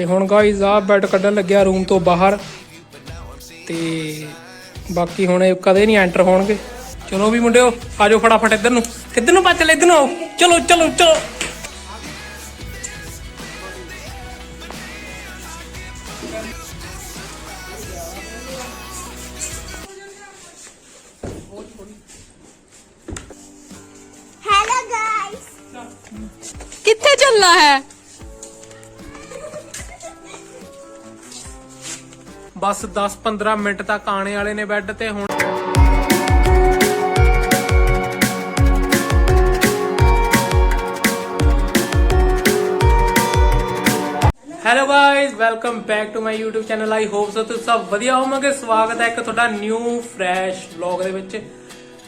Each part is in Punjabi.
ਤੇ ਹੁਣ ਗਾਇਜ਼ ਆ ਬੈੱਡ ਕੱਢਣ ਲੱਗਿਆ ਰੂਮ ਤੋਂ ਬਾਹਰ। ਤੇ ਬਾਕੀ ਹੁਣ ਇਹ ਕਦੇ ਨਹੀਂ ਐਂਟਰ ਹੋਣਗੇ। ਚਲੋ ਵੀ ਮੁੰਡਿਓ ਆਜੋ ਫਟਾਫਟ ਇੱਧਰ ਨੂੰ। ਕਿੱਧਰ ਨੂੰ ਪੱਚ ਇੱਧਰ ਨੂੰ ਆਓ। ਚਲੋ ਚਲੋ ਚਲੋ। ਕਿੱਥੇ ਚੱਲਣਾ ਹੈ? ਬਸ 10-15 ਮਿੰਟ ਤੱਕ ਆਣੇ ਵਾਲੇ ਨੇ ਬੈੱਡ ਤੇ ਹੁਣ। Hello guys welcome back to my YouTube channel I hope so ਤੁਸੀਂ ਸਭ ਵਧੀਆ ਹੋਵੋਗੇ। ਸਵਾਗਤ ਹੈ ਇੱਕ ਤੁਹਾਡਾ ਨਿਊ ਫਰੈਸ਼ ਵਲੌਗ ਦੇ ਵਿੱਚ।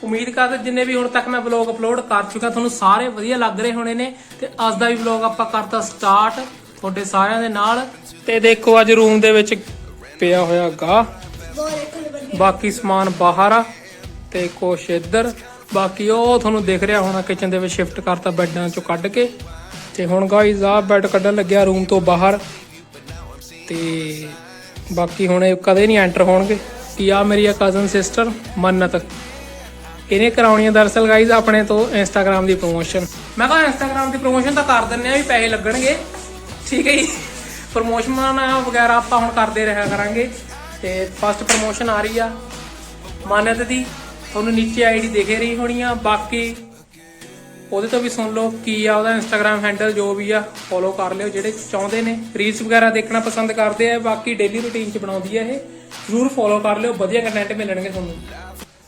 ਉਮੀਦ ਕਰਦੇ ਜਿੰਨੇ ਵੀ ਹੁਣ ਤੱਕ ਮੈਂ ਵਲੌਗ ਅਪਲੋਡ ਕਰ ਚੁੱਕਾ, ਤੁਹਾਨੂੰ ਸਾਰੇ ਵਧੀਆ ਲੱਗ ਰਹੇ ਹੋਣੇ ਨੇ। ਤੇ ਅੱਜ ਦਾ ਵੀ ਵਲੌਗ ਆਪਾਂ ਕਰਤਾ ਸਟਾਰਟ ਤੁਹਾਡੇ ਸਾਰਿਆਂ ਦੇ ਨਾਲ। ਤੇ ਦੇਖੋ ਅੱਜ ਰੂਮ ਦੇ ਵਿੱਚ ਪਿਆ ਹੋਇਆ ਗਾ। ਬਾਕੀ ਸਮਾਨ ਬਾਹਰ ਆ ਤੇ ਕੁਛ ਇੱਧਰ। ਬਾਕੀ ਉਹ ਤੁਹਾਨੂੰ ਦਿਖ ਰਿਹਾ ਹੋਣਾ ਕਿਚਨ ਦੇ ਵਿੱਚ ਸ਼ਿਫਟ ਕਰਤਾ ਬੈੱਡਾਂ ਚੋਂ ਕੱਢ ਕੇ। ਤੇ ਹੁਣ ਗਾਇਜ਼ ਆ ਬੈੱਡ ਕੱਢਣ ਲੱਗਿਆ ਰੂਮ ਤੋਂ ਬਾਹਰ। ਤੇ ਬਾਕੀ ਹੁਣ ਇਹ ਕਦੇ ਨਹੀਂ ਐਂਟਰ ਹੋਣਗੇ। ਕਿ ਆ ਮੇਰੀ ਆ ਕਜ਼ਨ ਸਿਸਟਰ ਮੰਨਤ। ਇਹਨੇ ਕਰਾਉਣੀ ਆ ਦਰਅਸਲ ਗਾਇਜ਼ ਆਪਣੇ ਤੋਂ ਇੰਸਟਾਗ੍ਰam ਦੀ ਪ੍ਰੋਮੋਸ਼ਨ ਮੈਂ ਕਿਹਾ ਇੰਸਟਾਗ੍ਰam ਦੀ ਪ੍ਰੋਮੋਸ਼ਨ ਤਾਂ ਕਰ ਦਿੰਨੇ ਆ ਵੀ ਪੈਸੇ ਲੱਗਣਗੇ। ਠੀਕ ਹੈ ਜੀ। ਪ੍ਰਮੋਸ਼ਨ ਵਗੈਰਾ ਆਪਾਂ ਹੁਣ ਕਰਦੇ ਰਿਹਾ ਕਰਾਂਗੇ। ਤੇ ਫਸਟ ਪ੍ਰਮੋਸ਼ਨ ਆ ਰਹੀ ਆ ਮਾਨਤ ਦੀ। ਤੁਹਾਨੂੰ ਨੀਚੇ ਆਈਡੀ ਦਿਖੇ ਰਹੀ ਹੋਣੀ ਆ। ਬਾਕੀ ਉਹਦੇ ਤੋਂ ਵੀ ਸੁਣ ਲਓ ਕੀ ਆ ਉਹਦਾ ਇੰਸਟਾਗ੍ਰam ਹੈਂਡਲ ਜੋ ਵੀ ਆ ਫੋਲੋ ਕਰ ਲਿਓ। ਜਿਹੜੇ ਚਾਹੁੰਦੇ ਨੇ ਰੀਲਸ ਵਗੈਰਾ ਦੇਖਣਾ ਪਸੰਦ ਕਰਦੇ ਆ, ਬਾਕੀ ਡੇਲੀ ਰੁਟੀਨ ਚ ਬਣਾਉਂਦੀ ਆ ਇਹ, ਜ਼ਰੂਰ ਫੋਲੋ ਕਰ ਲਿਓ। ਵਧੀਆ ਕੰਟੈਂਟ ਮਿਲਣਗੇ ਤੁਹਾਨੂੰ।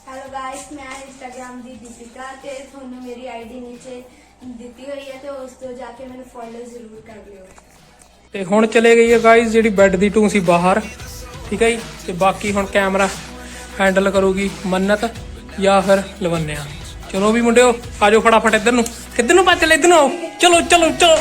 ਹੈਲੋ ਗਾਇਸ ਮੈਂ ਇੰਸਟਾਗ੍ਰam ਦੀ ਦੀਪਿਕਾ ਤੇ ਤੁਹਾਨੂੰ ਮੇਰੀ ਆਈਡੀ ਨੀਚੇ ਦਿੱਤੀ ਹੋਈ ਹੈ ਤੇ ਉਸ ਤੋਂ ਜਾ ਕੇ ਮੈਨੂੰ ਫੋਲੋ ਜ਼ਰੂਰ ਕਰ ਲਿਓ। ਤੇ ਹੁਣ ਚਲੇ ਗਈ ਹੈ ਗਾਇਜ਼ ਜਿਹੜੀ ਬੈੱਡ ਦੀ ਟੂੰ ਸੀ ਬਾਹਰ, ਠੀਕ ਹੈ ਜੀ? ਤੇ ਬਾਕੀ ਹੁਣ ਕੈਮਰਾ ਹੈਂਡਲ ਕਰੂਗੀ ਮੰਨਤ ਜਾਂ ਫਿਰ ਲਵੰਨਿਆ। ਚਲੋ ਵੀ ਮੁੰਡਿਓ ਆਜੋ ਫਟਾਫਟ ਇੱਧਰ ਨੂੰ। ਕਿੱਧਰ ਨੂੰ ਭੱਜ ਚਲੇ ਇੱਧਰ ਨੂੰ ਆਓ। ਚਲੋ ਚਲੋ। ਚਲੋ।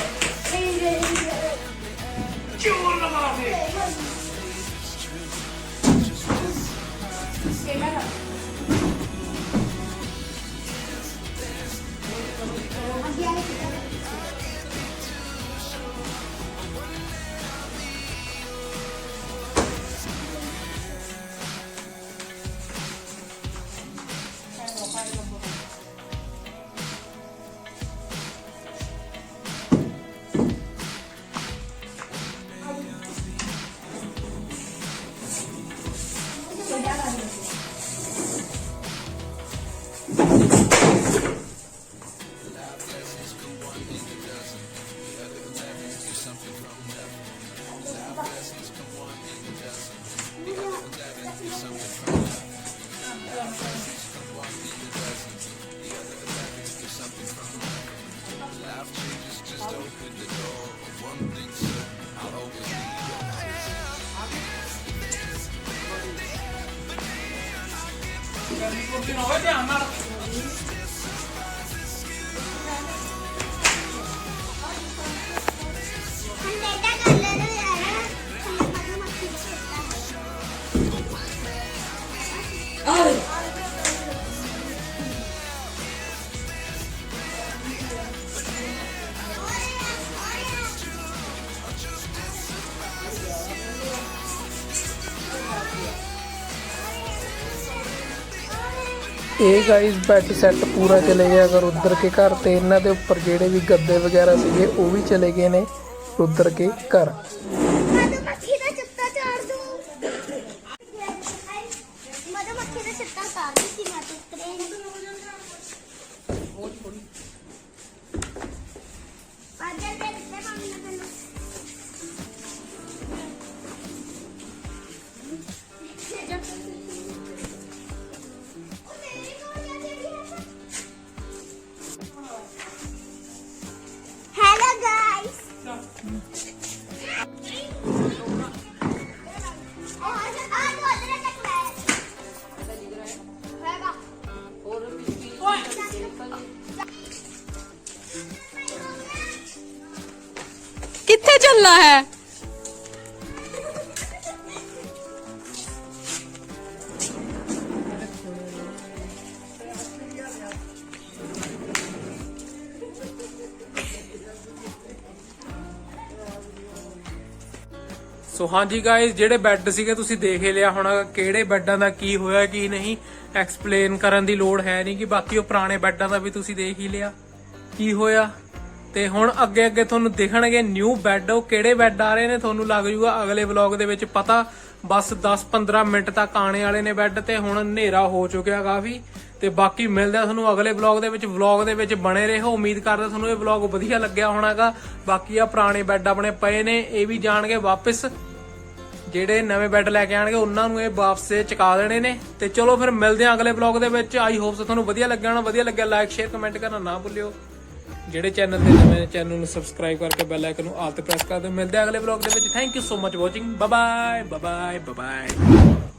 Porque a amar. ਇਹ ਗਾਈਜ਼ ਬੈੱਡ ਸੈੱਟ ਪੂਰਾ ਚਲੇ ਗਿਆ, ਅਗਰ ਉੱਧਰ ਕੇ ਘਰ ਤੇ ਇਹਨਾਂ ਦੇ ਉੱਪਰ ਜਿਹੜੇ ਵੀ ਗੱਦੇ ਵਗੈਰਾ ਸੀਗੇ, ਉਹ ਵੀ ਚਲੇ ਗਏ ਨੇ ਉੱਧਰ ਕੇ ਘਰ। गल्ला है ਸੋ ਹਾਂਜੀ ਗਾਇਸ ਜਿਹੜੇ ਬੈੱਡ ਸੀਗੇ ਤੁਸੀਂ ਦੇਖ ਹੀ ਲਿਆ ਹੋਣਾ, ਕਿਹੜੇ ਬੈੱਡਾਂ ਦਾ ਕੀ ਹੋਇਆ, ਕੀ ਨਹੀਂ ਐਕਸਪਲੇਨ ਕਰਨ ਦੀ ਲੋੜ ਹੈ ਨਹੀਂ ਕਿ ਬਾਕੀ ਉਹ ਪੁਰਾਣੇ ਬੈੱਡਾਂ ਦਾ ਵੀ ਤੁਸੀਂ ਦੇਖ ਹੀ ਲਿਆ। ਕੀ ਹੋਇਆ? ਤੇ ਹੁਣ ਅੱਗੇ ਅੱਗੇ ਤੁਹਾਨੂੰ ਦਿਖਣਗੇ ਨਿਊ ਬੈੱਡ ਉਹ ਕਿਹੜੇ ਬੈੱਡ ਆ ਰਹੇ ਨੇ ਤੁਹਾਨੂੰ ਲੱਗ ਜੂਗਾ ਅਗਲੇ ਵਲੌਗ ਦੇ ਵਿੱਚ ਪਤਾ। ਬਸ 10-15 ਮਿੰਟ ਤੱਕ ਆਣੇ ਵਾਲੇ ਨੇ ਬੈੱਡ ਤੇ, ਹੁਣ ਹਨੇਰਾ ਹੋ ਚੁੱਕਿਆ ਕਾਫੀ। ਤੇ ਬਾਕੀ ਮਿਲਦੇ ਆ ਤੁਹਾਨੂੰ ਅਗਲੇ ਵਲੌਗ ਦੇ ਵਿੱਚ ਵਲੌਗ ਦੇ ਵਿੱਚ ਬਣੇ ਰਹੋ। ਉਮੀਦ ਕਰਦਾ ਤੁਹਾਨੂੰ ਇਹ ਵਲੌਗ ਵਧੀਆ ਲੱਗਿਆ ਹੋਣਾਗਾ। ਬਾਕੀ ਆ ਪੁਰਾਣੇ ਬੈੱਡ ਆਪਣੇ ਪਏ ਨੇ, ਇਹ ਵੀ ਜਾਣਗੇ ਵਾਪਸ। ਜਿਹੜੇ ਨਵੇਂ ਬੈੱਡ ਲੈ ਕੇ ਆਣਗੇ ਉਹਨਾਂ ਨੂੰ ਇਹ ਵਾਪਸ ਚੁਕਾ ਦੇਣੇ ਨੇ। ਤੇ ਚਲੋ ਫਿਰ ਮਿਲਦੇ ਆ ਅਗਲੇ ਵਲੌਗ ਦੇ ਵਿੱਚ। ਆਈ ਹੋਪਸ ਤੁਹਾਨੂੰ ਵਧੀਆ ਲੱਗਿਆ ਹੋਣਾ। ਵਧੀਆ ਲੱਗਿਆ ਲਾਈਕ ਸ਼ੇਅਰ ਕਮੈਂਟ ਕਰਨਾ ਨਾ ਭੁੱਲਿਓ। ਜਿਹੜੇ ਚੈਨਲ ਤੇ ਨਵੇਂ ਚੈਨਲ ਨੂੰ ਸਬਸਕ੍ਰਾਈਬ ਕਰਕੇ ਬੈਲ ਆਈਕਨ ਨੂੰ ਆਲ ਤੇ ਪ੍ਰੈਸ ਕਰ ਦਿਓ। ਮਿਲਦੇ ਆ ਅਗਲੇ ਵਲੌਗ ਦੇ ਵਿੱਚ। Thank you so much watching bye bye bye bye